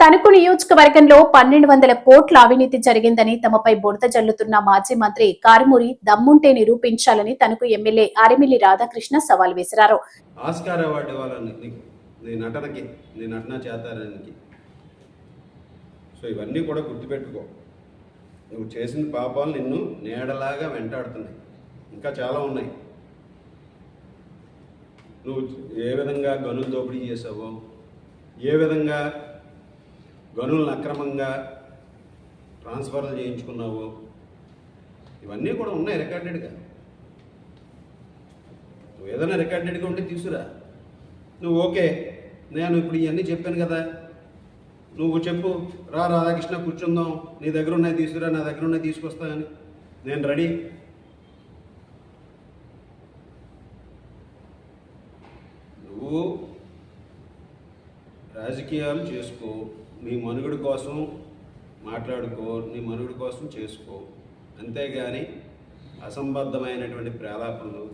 తణుకు నియోజకవర్గంలో పన్నెండు వందల కోట్ల అవినీతి జరిగిందని తమపై బురద జల్లుతున్న మాజీ మంత్రి కారుమూరి దమ్ముంటే నిరూపించాలని తనకు ఎమ్మెల్యే అరిమిల్లి రాధాకృష్ణ సవాల్ విసిరారు ఆస్కార్ అవార్డు ఇవ్వాలని నీ నటనకి నీ నటన చేతారానికి సో ఇవన్నీ కూడా గుర్తుపెట్టుకో. నువ్వు చేసిన పాపాలు నిన్ను నీడలాగా వెంటాడుతున్నాయి. ఇంకా చాలా ఉన్నాయి. నువ్వు ఏ విధంగా గనులు దోపిడీ చేసావో ఏ విధంగా గనులను అక్రమంగా ట్రాన్స్ఫర్లు చేయించుకున్నావు. ఇవన్నీ కూడా ఉన్నాయి రికార్డెడ్గా. నువ్వు ఏదైనా రికార్డెడ్గా ఉంటే తీసుకురా నువ్వు ఓకే నేను ఇప్పుడు ఇవన్నీ చెప్పాను కదా. నువ్వు చెప్పు రా రాధాకృష్ణ కూర్చుందాం. నీ దగ్గర ఉన్నాయి తీసుకురా నా దగ్గర ఉన్నాయి తీసుకొస్తానని నేను రెడీ. నువ్వు రాజకీయాలు చేసుకో నీ మనుగడ కోసం మాట్లాడుకో నీ మనుగడ కోసం చేసుకో. అంతేగాని అసంబద్ధమైనటువంటి ప్రేలాపనలు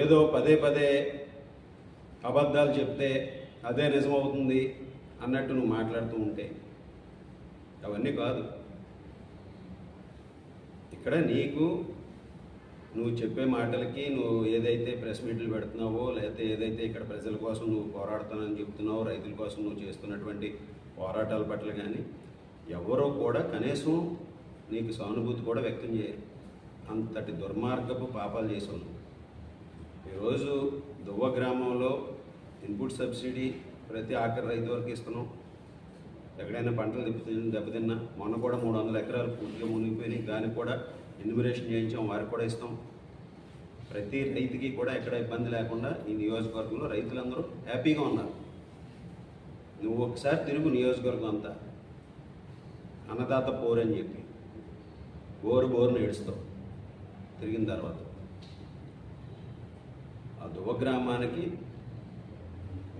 ఏదో పదే పదే అబద్ధాలు చెప్తే అదే నిజమవుతుంది అన్నట్టు నువ్వు మాట్లాడుతూ ఉంటే. అవన్నీ కాదు. ఇక్కడ నీకు నువ్వు చెప్పే మాటలకి నువ్వు ఏదైతే ప్రెస్ మీట్లు పెడుతున్నావో లేకపోతే ఏదైతే ఇక్కడ ప్రజల కోసం నువ్వు పోరాడుతానని చెప్తున్నావో రైతుల కోసం నువ్వు చేస్తున్నటువంటి పోరాటాల పట్ల కానీ ఎవరో కూడా కనీసం నీకు సానుభూతి కూడా వ్యక్తం చేయరు. అంతటి దుర్మార్గపు పాపాలు చేసావు ఈరోజు దువ్వ గ్రామంలో ఇన్పుట్ సబ్సిడీ ప్రతి ఆఖరి రైతు వరకు ఇస్తున్నాం. ఎక్కడైనా పంటలు దెబ్బతిన్న దెబ్బతిన్నా మొన్న కూడా మూడు వందల ఎకరాలు పూర్తిగా మునిగిపోయినాయి. దానికి కూడా ఎన్యూమరేషన్ చేయించాం వారికి కూడా ఇస్తాం. ప్రతి రైతుకి కూడా ఎక్కడ ఇబ్బంది లేకుండా ఈ నియోజకవర్గంలో రైతులందరూ హ్యాపీగా ఉన్నారు. నువ్వు ఒకసారి తిరుగు నియోజకవర్గం అంతా. అన్నదాత పోరు అని చెప్పి. బోరు బోరును ఏడుస్తావు. తిరిగిన తర్వాత. ఆ దువ్వ గ్రామానికి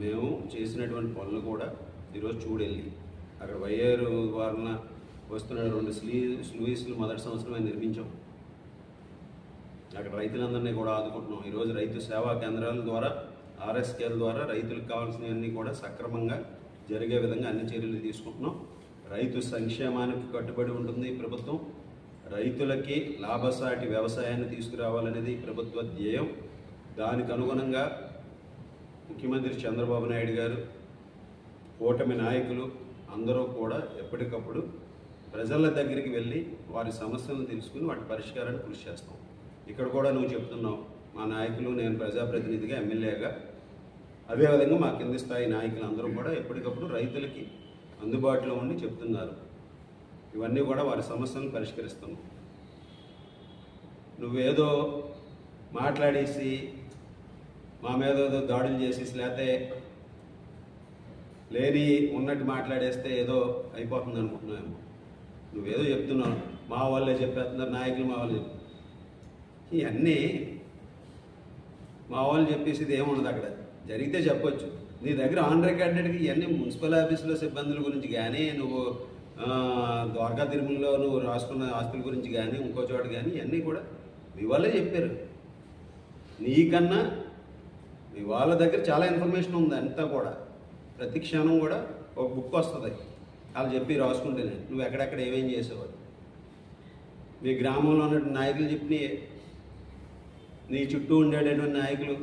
మేము చేసినటువంటి పనులు కూడా ఈరోజు చూడెళ్ళి. అక్కడ వయ్యారు వారిన వస్తున్న రెండు స్లీ స్లూయిస్లు మొదటి సంవత్సరమే నిర్మించాం. అక్కడ రైతులందరినీ కూడా ఆదుకుంటున్నాం. ఈరోజు రైతు సేవా కేంద్రాల ద్వారా ఆర్ఎస్కేల ద్వారా రైతులకు కావాల్సినవన్నీ కూడా సక్రమంగా జరిగే విధంగా అన్ని చర్యలు తీసుకుంటున్నాం. రైతు సంక్షేమానికి కట్టుబడి ఉంటుంది ప్రభుత్వం. రైతులకి లాభసాటి వ్యవసాయాన్ని తీసుకురావాలనేది ప్రభుత్వ ధ్యేయం. దానికి అనుగుణంగా ముఖ్యమంత్రి చంద్రబాబు నాయుడు గారు కూటమి నాయకులు అందరూ కూడా ఎప్పటికప్పుడు ప్రజల దగ్గరికి వెళ్ళి వారి సమస్యలను తెలుసుకుని వాటి పరిష్కారాన్ని కృషి చేస్తాం. ఇక్కడ కూడా నువ్వు చెప్తున్నావు మా నాయకులు నేను ప్రజాప్రతినిధిగా ఎమ్మెల్యేగా. అదేవిధంగా మా కింది స్థాయి నాయకులు అందరూ కూడా ఎప్పటికప్పుడు రైతులకి అందుబాటులో ఉండి చెప్తున్నారు. ఇవన్నీ కూడా వారి సమస్యలను పరిష్కరిస్తున్నాం నువ్వేదో మాట్లాడేసి మా మీద ఏదో దాడులు చేసేసి లేకపోతే లేని ఉన్నట్టు మాట్లాడేస్తే ఏదో అయిపోతుంది అనుకుంటున్నామేమో నువ్వేదో చెప్తున్నావు. మా వాళ్ళే చెప్పేస్తున్నారు నాయకులు మా వాళ్ళు ఇవన్నీ మా వాళ్ళు చెప్పేసి ఏముండదు అక్కడ. జరిగితే చెప్పొచ్చు. నీ దగ్గర ఆన్ రికార్డెడ్కి ఇవన్నీ మున్సిపల్ ఆఫీసులో సిబ్బందుల గురించి కానీ నువ్వు ద్వారకా తిరుమలలో నువ్వు రాసుకున్న ఆస్తుల గురించి కానీ ఇంకో చోట కానీ ఇవన్నీ కూడా మీ వాళ్ళే చెప్పారు. నీకన్నా మీ వాళ్ళ దగ్గర చాలా ఇన్ఫర్మేషన్ ఉంది అంతా కూడా. ప్రతి క్షణం కూడా ఒక బుక్ వస్తుంది. వాళ్ళు చెప్పి రాసుకుంటేనే నువ్వు ఎక్కడెక్కడ ఏమేం చేసేవాడు మీ గ్రామంలో ఉన్నటువంటి నాయకులు చెప్పినాయే నీ చుట్టూ ఉండేటటువంటి నాయకులు.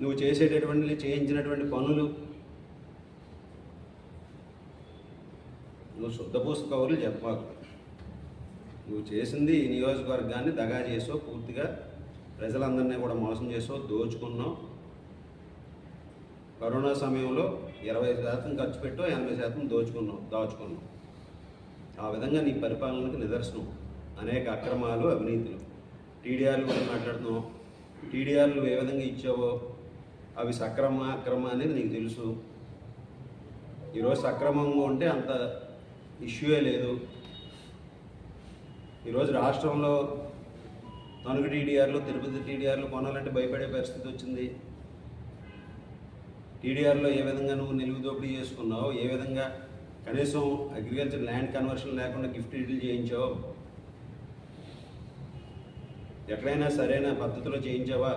నువ్వు చేసేటటువంటి చేయించినటువంటి పనులు. నువ్వు శుద్ధపూస కవర్లు చెప్పాలి. నువ్వు చేసింది ఈ నియోజకవర్గాన్ని దగా చేసో పూర్తిగా ప్రజలందరినీ కూడా మోసం చేసో దోచుకున్నావు. కరోనా సమయంలో ఇరవై శాతం ఖర్చు పెట్టో ఎనభై శాతం దోచుకున్నాం దాచుకున్నాం ఆ విధంగా నీ పరిపాలనకు నిదర్శనం. అనేక అక్రమాలు అవినీతులు. టీడీఆర్లు కూడా మాట్లాడుతున్నాం టీడీఆర్లు ఏ విధంగా ఇచ్చావో అవి సక్రమ అక్రమ అనేది నీకు తెలుసు. ఈరోజు సక్రమంగా ఉంటే అంత ఇష్యూయే లేదు. ఈరోజు రాష్ట్రంలో తణుకు టీడీఆర్లు తిరుపతి టీడీఆర్లు కొనాలంటే భయపడే పరిస్థితి వచ్చింది. టీడీఆర్లో ఏ విధంగా నువ్వు నిలువు దోపిడీ చేసుకున్నావు ఏ విధంగా కనీసం అగ్రికల్చర్ ల్యాండ్ కన్వర్షన్ లేకుండా గిఫ్ట్ డీల్ చేయించావు ఎక్కడైనా సరైన పద్ధతిలో చేయించావా?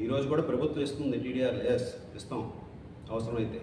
ఈరోజు కూడా ప్రభుత్వం ఇస్తుంది టీడీఆర్ ఎస్ ఇస్తాం. అవసరమైతే.